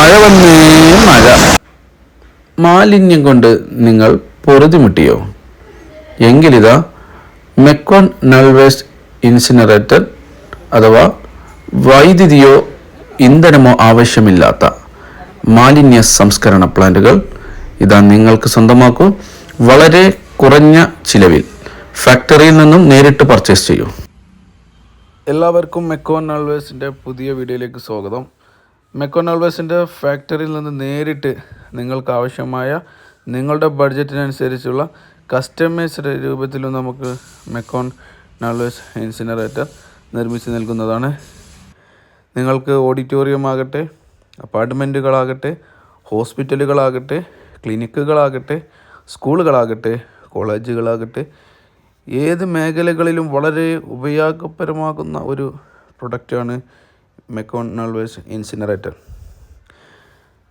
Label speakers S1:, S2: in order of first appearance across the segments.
S1: മഴ വന്നേ മഴ. മാലിന്യം കൊണ്ട് നിങ്ങൾ പൊറുതിമുട്ടിയോ എങ്കിലിതാ മെക്കോൺ നൾ വേസ്റ്റ് ഇൻസിനറേറ്റർ അഥവാ വൈദ്യുതിയോ ഇന്ധനമോ ആവശ്യമില്ലാത്ത മാലിന്യ സംസ്കരണ പ്ലാന്റുകൾ ഇതാ നിങ്ങൾക്ക് സ്വന്തമാക്കൂ. വളരെ കുറഞ്ഞ ചിലവിൽ ഫാക്ടറിയിൽ നിന്നും നേരിട്ട് പർച്ചേസ് ചെയ്യൂ. എല്ലാവർക്കും മെക്കോൺ ആൾവേസിന്റെ പുതിയ വീഡിയോയിലേക്ക് സ്വാഗതം. മെക്കോൺ ആൾവേസിന്റെ ഫാക്ടറിയിൽ നിന്ന് നേരിട്ട് നിങ്ങൾക്ക് ആവശ്യമായ നിങ്ങളുടെ ബഡ്ജറ്റിനനുസരിച്ചുള്ള കസ്റ്റമൈസ്ഡ് രൂപത്തിലും നമുക്ക് മെക്കോൺ നോൾവേസ് ഇൻസിനറേറ്റർ നിർമ്മിച്ച് നൽകുന്നതാണ്. നിങ്ങൾക്ക് ഓഡിറ്റോറിയം ആകട്ടെ അപ്പാർട്ട്മെന്റുകളാകട്ടെ ഹോസ്പിറ്റലുകളാകട്ടെ ക്ലിനിക്കുകളാകട്ടെ സ്കൂളുകളാകട്ടെ കോളേജുകളാകട്ടെ ഏത് മേഖലകളിലും വളരെ ഉപയോഗപരമാകുന്ന ഒരു പ്രൊഡക്റ്റാണ് മെക്കോൺ നൾവേസ് ഇൻസിനറേറ്റർ.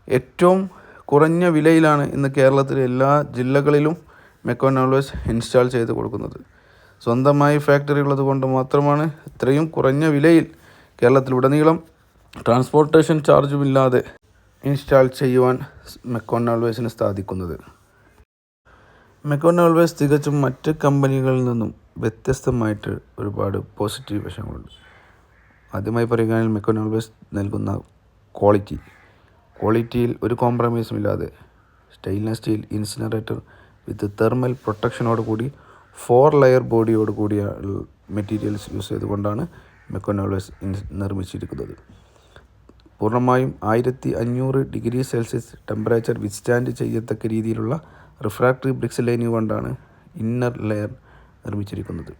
S1: ഏറ്റവും കുറഞ്ഞ വിലയിലാണ് ഇന്ന് കേരളത്തിലെ എല്ലാ ജില്ലകളിലും മെക്കോൺ നൾവേസ് ഇൻസ്റ്റാൾ ചെയ്ത് കൊടുക്കുന്നത്. സ്വന്തമായി ഫാക്ടറി ഉള്ളത് കൊണ്ട് മാത്രമാണ് ഇത്രയും കുറഞ്ഞ വിലയിൽ കേരളത്തിലുടനീളം ട്രാൻസ്പോർട്ടേഷൻ ചാർജുമില്ലാതെ ഇൻസ്റ്റാൾ ചെയ്യുവാൻ മെക്കോൺ നൾവേസിന് സാധിക്കുന്നത്. മെക്കോൺ ഓൾവേസ് തികച്ചും മറ്റ് കമ്പനികളിൽ നിന്നും വ്യത്യസ്തമായിട്ട് ഒരുപാട് പോസിറ്റീവ് വശങ്ങളുണ്ട്. ആദ്യമായി പറയുകയാണെങ്കിൽ മെക്കോണോൾവേസ് നൽകുന്ന ക്വാളിറ്റി. ക്വാളിറ്റിയിൽ ഒരു കോംപ്രമൈസും ഇല്ലാതെ stainless steel incinerator with thermal പ്രൊട്ടക്ഷനോട് കൂടി ഫോർ ലെയർ ബോഡിയോട് കൂടിയ മെറ്റീരിയൽസ് യൂസ് ചെയ്തുകൊണ്ടാണ് മെക്കോൺ ഓൾവേസ് നിർമ്മിച്ചിരിക്കുന്നത്. പൂർണമായും ആയിരത്തി അഞ്ഞൂറ് ഡിഗ്രി സെൽഷ്യസ് ടെമ്പറേച്ചർ വിത്ത്സ്റ്റാൻഡ് ചെയ്യത്തക്ക രീതിയിലുള്ള റിഫ്രാക്ടറി ബ്രിക്സ് ലൈനി കൊണ്ടാണ് ഇന്നർ ലെയർ നിർമ്മിച്ചിരിക്കുന്നത്.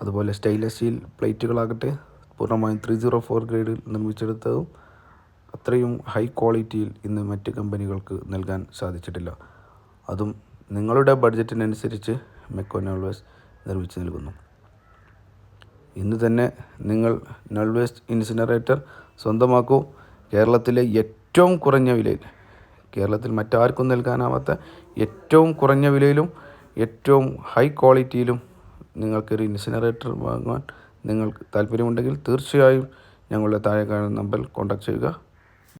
S1: അതുപോലെ സ്റ്റെയിൻലെസ് സ്റ്റീൽ പ്ലേറ്റുകളാകട്ടെ പൂർണമായും ത്രീ സീറോ ഫോർ ഗ്രേഡിൽ നിർമ്മിച്ചെടുത്തതും അത്രയും ഹൈ ക്വാളിറ്റിയിൽ ഇന്ന് മറ്റ് കമ്പനികൾക്ക് നൽകാൻ സാധിച്ചിട്ടില്ല. അതും നിങ്ങളുടെ ബഡ്ജറ്റിനനുസരിച്ച് മെക്കോ നൾവേസ് നിർമ്മിച്ച് നൽകുന്നു. ഇന്ന് തന്നെ നിങ്ങൾ നൾവേസ്റ്റ് ഇൻസിനറേറ്റർ സ്വന്തമാക്കൂ. കേരളത്തിലെ ഏറ്റവും കുറഞ്ഞ വിലയിൽ കേരളത്തിൽ മറ്റാർക്കും നൽകാനാവാത്ത ഏറ്റവും കുറഞ്ഞ വിലയിലും ഏറ്റവും ഹൈ ക്വാളിറ്റിയിലും നിങ്ങൾക്കൊരു ഇൻസിനറേറ്റർ വാങ്ങുവാൻ നിങ്ങൾക്ക് താല്പര്യമുണ്ടെങ്കിൽ തീർച്ചയായും ഞങ്ങളുടെ താഴെ കാണുന്ന നമ്പറിൽ കോൺടാക്ട് ചെയ്യുക.